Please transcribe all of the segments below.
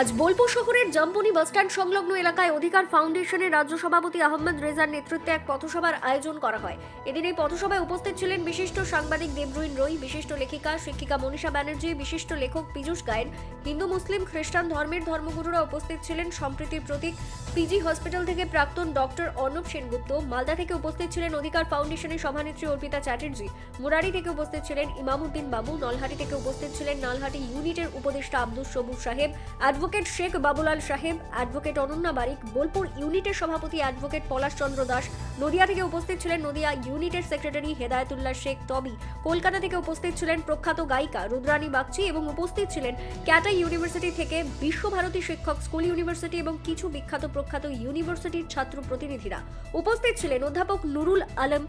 আজ বোলপুর শহরের Zamboni bus stand সংলগ্ন এলাকায় অধিকার ফাউন্ডেশনের রাজ্য সভাপতি আহমেদ রেজার নেতৃত্বে এক পথসভার আয়োজন করা হয়। এদিন এই পথসভায় উপস্থিত ছিলেন বিশিষ্ট সাংবাদিক দেবরুইন রই, বিশিষ্ট লেখিকা শিক্ষিকা মনীষা ব্যানার্জি, বিশিষ্ট লেখক পীযুষ গায়েন। হিন্দু, মুসলিম, খ্রিস্টান ধর্মের ধর্মগুরুরা উপস্থিত ছিলেন সম্প্রীতির প্রতীক। পিজি হসপিটাল থেকে প্রাক্তন ডক্টর অর্ণব সেনগুপ্ত মালদা থেকে উপস্থিত ছিলেন অধিকার ফাউন্ডেশনের সভানেত্রী অর্পিতা চ্যাটার্জি, মুরারি থেকে উপস্থিত ছিলেন ইমামুদ্দিন বাবু, নলহাটি থেকে উপস্থিত ছিলেন নলহাটি ইউনিটের উপদেষ্টা আব্দুল সবুজ সাহেব, অ্যাডভোকেট শেখ বাবুলাল সাহেব, অ্যাডভোকেট অনন্যা বারিক, বোলপুর ইউনিটের সভাপতি অ্যাডভোকেট পলাশ চন্দ্র দাস, নদিয়া থেকে উপস্থিত ছিলেন নদিয়া ইউনিটের সেক্রেটারি হেদায়তুল্লাহ শেখ টবি কলকাতা থেকে উপস্থিত ছিলেন প্রখ্যাত গায়িকা রুদ্রানী বাগচি এবং উপস্থিত ছিলেন ক্যাটা ইউনিভার্সিটি থেকে বিশ্বভারতী শিক্ষক, স্কুল ইউনিভার্সিটি এবং কিছু বিখ্যাত প্রখ্যাত ইউনিভার্সিটির ছাত্র প্রতিনিধিরা। উপস্থিত ছিলেন অধ্যাপক নুরুল আলম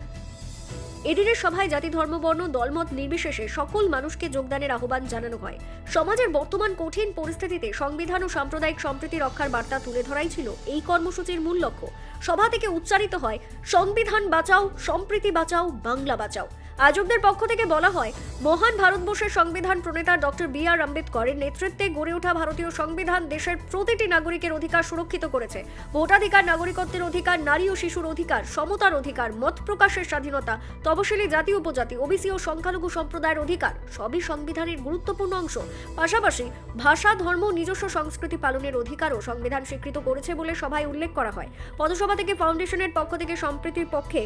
এদিনের সভায় জাতি, ধর্ম, বর্ণ, দলমত নির্বিশেষে সকল মানুষকে যোগদানের আহ্বান জানানো হয়। সমাজের বর্তমান কঠিন পরিস্থিতিতে সংবিধান ও সাম্প্রদায়িক সম্প্রীতি রক্ষার বার্তা তুলে ধরাই ছিল এই কর্মসূচির মূল লক্ষ্য। সভা থেকে উচ্চারিত হয়, সংবিধান বাঁচাও, সম্প্রীতি বাঁচাও, বাংলা বাঁচাও। আয়োজকদের পক্ষ থেকে বলা হয়, মহান ভারতবর্ষের সংবিধান প্রণেতা ডক্টর বি আর আম্বেদকরের নেতৃত্বে গড়ে ওঠা ভারতীয় সংবিধান দেশের প্রতিটি নাগরিকের অধিকার সুরক্ষিত করেছে। ভোটাধিকার, নাগরিকত্বের অধিকার, নারী ও শিশুর অধিকার, সমতার অধিকার, মত প্রকাশের স্বাধীনতা তপশিলি জাতি উপজাতি, ওবিসি ও সংখ্যালঘু সম্প্রদায়ের অধিকার, সবই সংবিধানের গুরুত্বপূর্ণ অংশ। পাশাপাশি ভাষা, ধর্ম, নিজস্ব সংস্কৃতি পালনের অধিকারও সংবিধান স্বীকৃত করেছে বলে সভায় উল্লেখ করা হয়। পথসভা থেকে ফাউন্ডেশনের পক্ষ থেকে সম্প্রীতির পক্ষে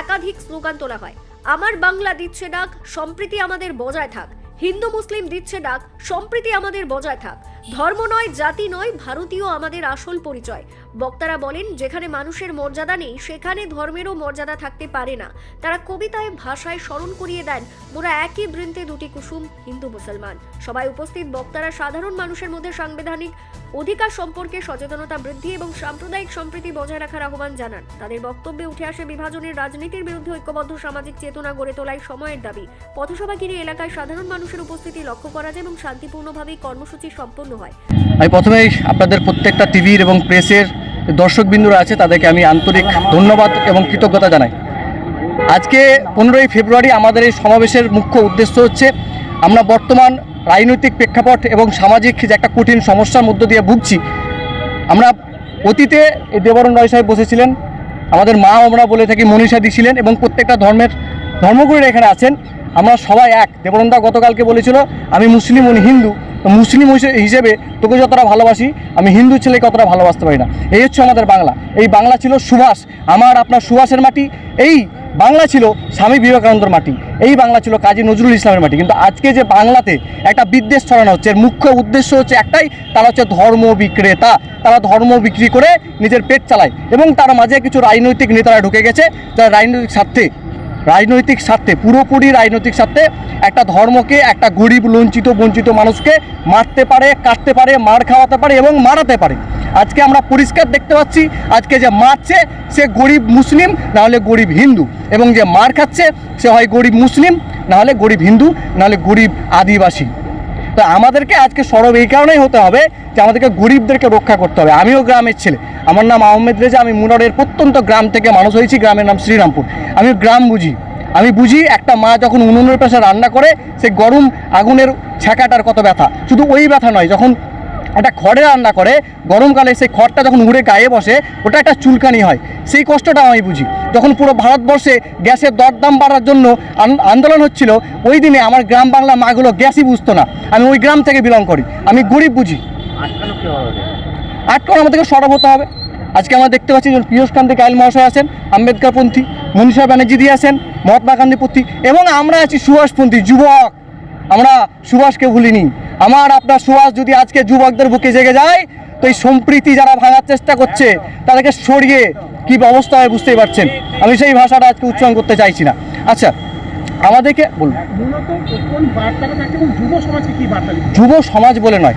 একাধিক স্লোগান তোলা হয়। আমার বাংলা দিচ্ছে ডাক, সম্প্রীতি আমাদের বজায় থাক। হিন্দু, মুসলিম দিচ্ছে ডাক, সম্প্রীতি আমাদের বজায় থাক। ধর্ম নয়, জাতি নয়, ভারতীয় আমাদের আসল পরিচয়। বক্তারা বলেন, যেখানে মানুষের মর্যাদা নেই, সেখানে ধর্মেরও মর্যাদা থাকতে পারে না। তারা কবিতায়, ভাষায় স্মরণ করিয়ে দেন। মোরা একই বৃন্তে দুটি কুসুম, হিন্দু, মুসলমান। সবাই উপস্থিত বক্তারা সাধারণ মানুষের মধ্যে সাংবিধানিক অধিকার সম্পর্কে সচেতনতা বৃদ্ধি এবং সাম্প্রদায়িক সম্প্রীতি বজায় রাখার আহ্বান জানান। তাদের বক্তব্যে উঠে আসে বিভাজনের রাজনীতির বিরুদ্ধে ঐক্যবদ্ধ সামাজিক চেতনা গড়ে তোলাই সময়ের দাবি। পথসভা এলাকায় সাধারণ মানুষের উপস্থিতি লক্ষ্য করা যায় এবং শান্তিপূর্ণভাবেই কর্মসূচি সম্পন্ন হয়। আমি প্রথমেই আপনাদের প্রত্যেকটা টিভির এবং প্রেসের দর্শকবিন্দুরা আছে, তাদেরকে আমি আন্তরিক ধন্যবাদ এবং কৃতজ্ঞতা জানাই। আজকে পনেরোই ফেব্রুয়ারি আমাদের এই সমাবেশের মুখ্য উদ্দেশ্য হচ্ছে, আমরা বর্তমান রাজনৈতিক প্রেক্ষাপট এবং সামাজিক যে একটা কঠিন সমস্যার মধ্য দিয়ে ভুগছি, আমরা অতীতে এই দেবরণ রয় সাহেব বসেছিলেন, আমাদের মা আমরা বলে থাকি মনীষা দিছিলেন এবং প্রত্যেকটা ধর্মের ধর্মগুরুরা এখানে আছেন। আমরা সবাই এক। দেবরণদা গতকালকে বলেছিল, আমি মুসলিম, উনি হিন্দু। মুসলিম হিসে- হিসেবে তোকে যতটা ভালোবাসি, আমি হিন্দু ছেলেকে অতটা ভালোবাসতে পারি না। এই হচ্ছে আমাদের বাংলা। এই বাংলা ছিল সুভাষ, আমার আপনার সুভাষের মাটি। এই বাংলা ছিল স্বামী বিবেকানন্দর মাটি। এই বাংলা ছিল কাজী নজরুল ইসলামের মাটি। কিন্তু আজকে যে বাংলাতে একটা বিদ্বেষ ছড়ানো হচ্ছে, এর মুখ্য উদ্দেশ্য হচ্ছে একটাই, তারা হচ্ছে ধর্ম বিক্রেতা। তারা ধর্ম বিক্রি করে নিজের পেট চালায় এবং তার মাঝে কিছু রাজনৈতিক নেতারা ঢুকে গেছে, যারা রাজনৈতিক স্বার্থে রাজনৈতিক স্বার্থে, পুরোপুরি রাজনৈতিক স্বার্থে একটা ধর্মকে, একটা গরিব লঞ্চিত বঞ্চিত মানুষকে মারতে পারে, কাটতে পারে, মার খাওয়াতে পারে এবং মারাতে পারে। আজকে আমরা পরিষ্কার দেখতে পাচ্ছি, আজকে যে মারছে, সে গরিব মুসলিম নাহলে গরিব হিন্দু। এবং যে মার খাচ্ছে, সে হয় গরিব মুসলিম নাহলে গরিব হিন্দু নাহলে গরিব আদিবাসী। তো আমাদেরকে আজকে সরব এই কারণেই হতে হবে যে আমাদেরকে গরিবদেরকে রক্ষা করতে হবে। আমিও গ্রামের ছেলে। আমার নাম আহমেদ রেজা, আমি মুরারের প্রত্যন্ত গ্রাম থেকে মানুষ হয়েছি, গ্রামের নাম শ্রীরামপুর। আমি গ্রাম বুঝি। আমি বুঝি একটা মা যখন উনুনের পাশে রান্না করে সে গরম আগুনের ছ্যাঁকাটার কত ব্যথা। শুধু ওই ব্যথা নয়, যখন একটা খড়ে রান্না করে গরমকালে সেই খড়টা যখন উড়ে গায়ে বসে ওটা একটা চুলকানি হয়। সেই কষ্টটা আমি বুঝি। যখন পুরো ভারতবর্ষে গ্যাসের দরদাম বাড়ার জন্য আন- আন্দোলন হচ্ছিল ওই দিনে আমার গ্রাম বাংলা মাগুলো গ্যাসই বুঝতো না। আমি ওই গ্রাম থেকে বিলং করি। আমি গরিব বুঝি। আটকানো আমাদেরকে সরব হতে হবে। আজকে আমরা দেখতে পাচ্ছি যে পীযূষ কান্তি কাইল মহাশয় আছেন আম্বেদকরপন্থী মনীষা ব্যানার্জি দিয়ে আছেন মহাত্মা গান্ধীপন্থী এবং আমরা আছি সুভাষপন্থী যুবক। আমরা সুভাষকে ভুলিনি। আমার আপনার সুভাষ যদি আজকে যুবকদের বুকে জেগে যায় তো এই সম্প্রীতি যারা ভাঙার চেষ্টা করছে তাদেরকে সরিয়ে কী অবস্থা হয় বুঝতেই পারছেন। আমি সেই ভাষাটা আজকে উচ্চারণ করতে চাইছি না। আচ্ছা আমাদেরকে বলুন। যুব সমাজ বলে নয়।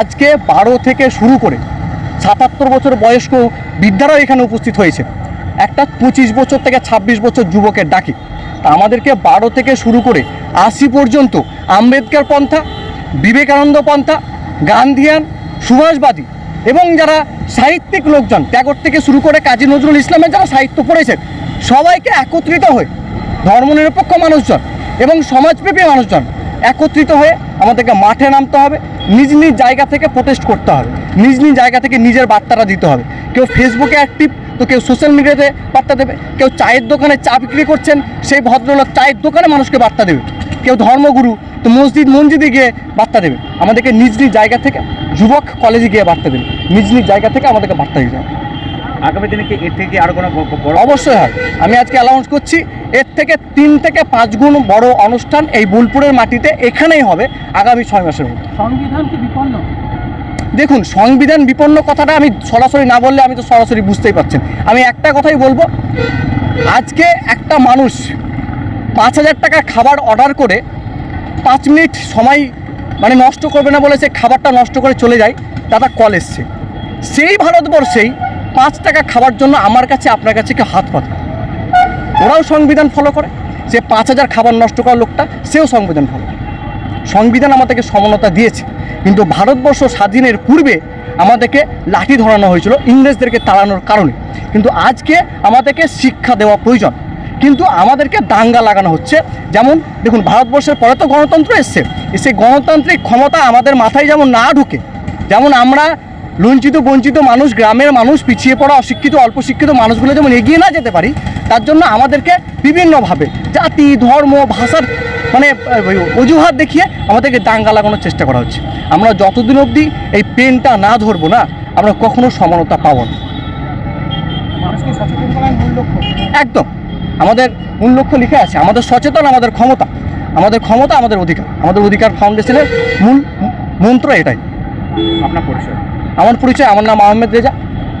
আজকে বারো থেকে শুরু করে সাতাত্তর বছর বয়স্ক বৃদ্ধারাও এখানে উপস্থিত হয়েছে। একটা পঁচিশ বছর থেকে ২৬ বছর যুবকের ডাকে। আমাদেরকে বারো থেকে শুরু করে আশি পর্যন্ত আম্বেদকর পন্থা, বিবেকানন্দ পন্থা, গান্ধিয়ান, সুভাষবাদী এবং যারা সাহিত্যিক লোকজন, ট্যাগর থেকে শুরু করে কাজী নজরুল ইসলামের যারা সাহিত্য পড়েছেন, সবাইকে একত্রিত হয়ে ধর্মনিরপেক্ষ মানুষজন এবং সমাজপ্রেমী মানুষজন একত্রিত হয়ে আমাদেরকে মাঠে নামতে হবে, নিজ নিজ জায়গা থেকে প্রোটেস্ট করতে হবে, নিজ নিজ জায়গা থেকে নিজের বার্তাটা দিতে হবে। কেউ ফেসবুকে অ্যাক্টিভ তো কেউ সোশ্যাল মিডিয়াতে বার্তা দেবে কেউ চায়ের দোকানে চা বিক্রি করছেন সেই ভদ্রলোক চায়ের দোকানে মানুষকে বার্তা দেবে। কেউ ধর্মগুরু তো মসজিদ মসজিদে গিয়ে বার্তা দেবে। আমাদেরকে নিজ নিজ জায়গা থেকে যুবক কলেজে গিয়ে বার্তা দেবে। নিজ নিজ জায়গা থেকে আমাদেরকে বার্তা দিতে হবে। আগামী দিনে কি এর থেকে আরও কোনো অবশ্যই হয়। আমি আজকে অ্যালাউন্স করছি এর থেকে তিন থেকে পাঁচ গুণ বড় অনুষ্ঠান এই বোলপুরের মাটিতে এখানেই হবে আগামী ছয় মাসের মধ্যে। সংবিধান কি বিপন্ন? দেখুন, সংবিধান বিপন্ন কথাটা আমি সরাসরি না বললে আমি তো সরাসরি বুঝতেই পারছেন। আমি একটা কথাই বলব, আজকে একটা মানুষ পাঁচ হাজার টাকার খাবার অর্ডার করে পাঁচ মিনিট সময় মানে নষ্ট করবে না বলে সে খাবারটা নষ্ট করে চলে যায় দাদা কল এসছে। সেই ভারতবর্ষেই পাঁচ টাকা খাবার জন্য আমার কাছে, আপনার কাছে কেউ হাত পাতে ওরাও সংবিধান ফলো করে যে পাঁচ হাজার খাবার নষ্ট করা লোকটা, সেও সংবিধান ফলো করে। সংবিধান আমাদেরকে সমানতা দিয়েছে। কিন্তু ভারতবর্ষ স্বাধীনের পূর্বে আমাদেরকে লাঠি ধরানো হয়েছিল ইংরেজদেরকে তাড়ানোর কারণে। কিন্তু আজকে আমাদেরকে শিক্ষা দেওয়া প্রয়োজন। কিন্তু আমাদেরকে দাঙ্গা লাগানো হচ্ছে। যেমন দেখুন, ভারতবর্ষের পরে তো গণতন্ত্র এসছে। সেই গণতান্ত্রিক ক্ষমতা আমাদের মাথায় যেমন না ঢুকে, যেমন আমরা লঞ্চিত বঞ্চিত মানুষ, গ্রামের মানুষ, পিছিয়ে পড়া, অশিক্ষিত, অল্প শিক্ষিত মানুষগুলো যেমন এগিয়ে না যেতে পারি, তার জন্য আমাদেরকে বিভিন্নভাবে জাতি, ধর্ম, ভাষার মানে অজুহাত দেখিয়ে আমাদেরকে দাঙ্গা লাগানোর চেষ্টা করা হচ্ছে। আমরা যতদিন অবধি এই পেনটা না ধরবো না আমরা কখনো সমানতা পাবো না। একদম। আমাদের মূল লক্ষ্য লিখে আছে আমাদের সচেতন আমাদের ক্ষমতা। আমাদের ক্ষমতা আমাদের অধিকার। আমাদের অধিকার ফাউন্ডেশনের মূল মন্ত্র এটাই। আপনার পরিচয়? আমার পরিচয় আমার নাম আহমেদ রেজা।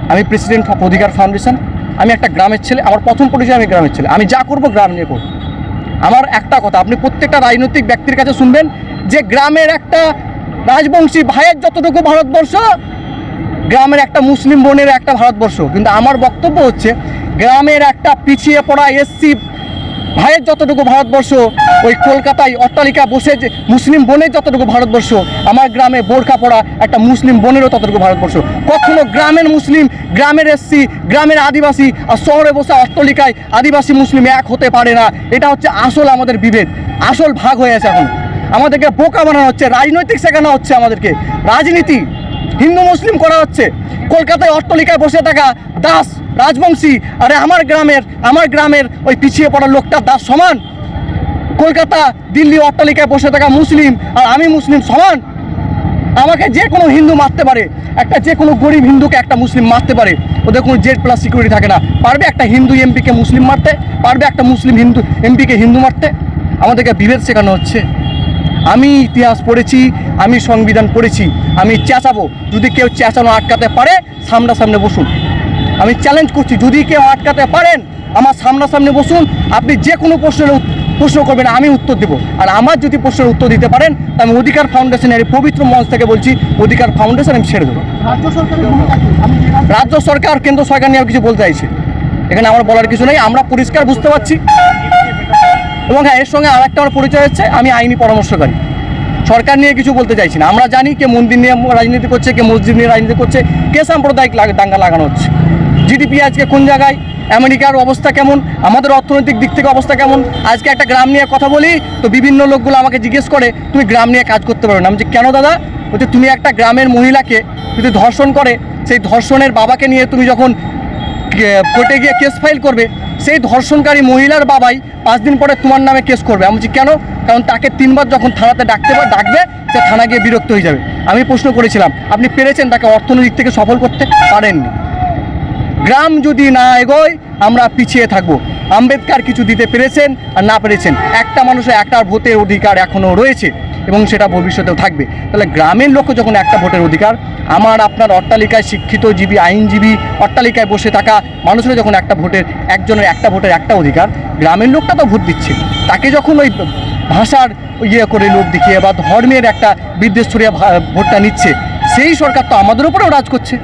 আমি প্রেসিডেন্ট অফ অধিকার ফাউন্ডেশন। আমি একটা গ্রামের ছেলে আমার প্রথম পরিচয় আমি গ্রামের ছেলে। আমি যা করব গ্রাম নিয়ে করব। আমার একটা কথা, আপনি প্রত্যেকটা রাজনৈতিক ব্যক্তির কাছে শুনবেন যে গ্রামের একটা রাজবংশী ভাইয়ের যতটুকু ভারতবর্ষ, গ্রামের একটা মুসলিম বোনের একটা ভারতবর্ষ। কিন্তু আমার বক্তব্য হচ্ছে, গ্রামের একটা পিছিয়ে পড়া এসসি ভাইয়ের যতটুকু ভারতবর্ষ, ওই কলকাতায় অট্টালিকা বসে যে মুসলিম বোনের যতটুকু ভারতবর্ষ, আমার গ্রামে বোরখা পড়া একটা মুসলিম বোনেরও ততটুকু ভারতবর্ষ। কখনো গ্রামের মুসলিম, গ্রামের এসসি, গ্রামের আদিবাসী আর শহরে বসে অট্টালিকায় আদিবাসী মুসলিম এক হতে পারে না, এটা হচ্ছে আসল আমাদের বিভেদ, আসল ভাগ হয়ে আছে এখন। আমাদেরকে বোকা বানানো হচ্ছে, রাজনৈতিক শেখানো হচ্ছে আমাদেরকে, রাজনীতি, হিন্দু মুসলিম করা হচ্ছে, কলকাতায় অট্টলিকায় বসে থাকা দাস রাজবংশী, আরে আমার গ্রামের আমার গ্রামের ওই পিছিয়ে পড়া লোকটা দাস সমান? কলকাতা, দিল্লি অট্টালিকায় বসে থাকা মুসলিম আর আমি মুসলিম সমান? আমাকে যে কোনো হিন্দু মারতে পারে, একটা যে কোনো গরিব হিন্দুকে একটা মুসলিম মারতে পারে। ওদের কোনো জেড প্লাস সিকিউরিটি থাকে না। পারবে একটা হিন্দু এমপিকে মুসলিম মারতে, পারবে একটা মুসলিম হিন্দু এমপিকে হিন্দু মারতে? আমাদেরকে বিভেদ শেখানো হচ্ছে। আমি ইতিহাস পড়েছি, আমি সংবিধান পড়েছি, আমি চেঁচাবো। যদি কেউ চেঁচানো আটকাতে পারে, সামনাসামনি বসুন। আমি চ্যালেঞ্জ করছি যদি কেউ আটকাতে পারেন আমার সামনাসামনি বসুন আপনি যে কোনো প্রশ্নের প্রশ্ন করবেন আমি উত্তর দেবো। আর আমার যদি প্রশ্নের উত্তর দিতে পারেন তা আমি অধিকার ফাউন্ডেশনের পবিত্র মঞ্চ থেকে বলছি অধিকার ফাউন্ডেশন আমি ছেড়ে দেবো। রাজ্য সরকার কেন্দ্র সরকার নিয়ে কিছু বলতে চাইছে? এখানে আমার বলার কিছু নেই আমরা পরিষ্কার বুঝতে পারছি। এবং হ্যাঁ এর সঙ্গে আর একটা আমার পরিচয় হচ্ছে আমি আইনি পরামর্শকারী। সরকার নিয়ে কিছু বলতে চাইছি না। আমরা জানি কে মন্দির নিয়ে রাজনীতি করছে কে মসজিদ নিয়ে রাজনীতি করছে কে সাম্প্রদায়িক দাঙ্গা লাগানো হচ্ছে। জিডিপি আজকে কোন জায়গায়? আমেরিকার অবস্থা কেমন? আমাদের অর্থনৈতিক দিক থেকে অবস্থা কেমন? আজকে একটা গ্রাম নিয়ে কথা বলি, তো বিভিন্ন লোকগুলো আমাকে জিজ্ঞেস করে, তুমি গ্রাম নিয়ে কাজ করতে পারো না? আমি যে কেন দাদা? বলছে, তুমি একটা গ্রামের মহিলাকে যদি ধর্ষণ করে, সেই ধর্ষণের বাবাকে নিয়ে তুমি যখন কোর্টে গিয়ে কেস ফাইল করবে, সেই ধর্ষণকারী মহিলার বাবাই পাঁচ দিন পরে তোমার নামে কেস করবে। আমি বলছি, কেন? কারণ তাকে তিনবার যখন থানাতে ডাকতে বা ডাকবে, সে থানা গিয়ে বিরক্ত হয়ে যাবে। আমি প্রশ্ন করেছিলাম, আপনি পেরেছেন তাকে অর্থনৈতিক থেকে সফল করতে? পারেননি। গ্রাম যদি না এগোয়, আমরা পিছিয়ে থাকব। আম্বেদকার কিছু দিতে পেরেছেন আর না পেরেছেন, একটা মানুষের একটা ভোটের অধিকার এখনও রয়েছে এবং সেটা ভবিষ্যতেও থাকবে। তাহলে গ্রামের লোক যখন একটা ভোটের অধিকার, আমার আপনার অট্টালিকায় শিক্ষিত জীবী, আইনজীবী অট্টালিকায় বসে থাকা মানুষের যখন একটা ভোটের, একজনের একটা ভোটের একটা অধিকার, গ্রামের লোকটা তো ভোট দিচ্ছে। তাকে যখন ওই ভাষার ইয়ে করে লোক দেখিয়ে বা ধর্মের একটা বিদ্বেষ ছড়িয়ে ভোটটা নিচ্ছে, সেই সরকার তো আমাদের উপরেও রাজ করছে।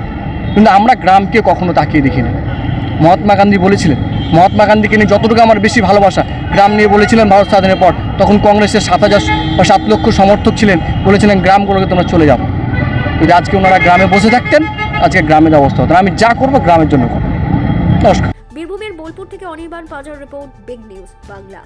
কিন্তু আমরা গ্রামকে কখনো তাকিয়ে দেখিনি। মহাত্মা গান্ধী বলেছিলেন, মহাত্মা গান্ধীকে নিয়ে যতটুকু আমার বেশি ভালোবাসা, গ্রাম নিয়ে বলেছিলেন ভারত স্বাধীনের পর, তখন কংগ্রেসের সাত হাজার বা সাত লক্ষ সমর্থক ছিলেন, বলেছিলেন গ্রামগুলোকে তোমরা চলে যাব যদি আজকে ওনারা গ্রামে বসে থাকতেন, আজকে গ্রামের অবস্থা হতো। আমি যা করব গ্রামের জন্য করব। নমস্কার। বীরভূমের বোলপুর থেকে অনির্বাণ পাজার রিপোর্ট বিগ নিউজ বাংলা।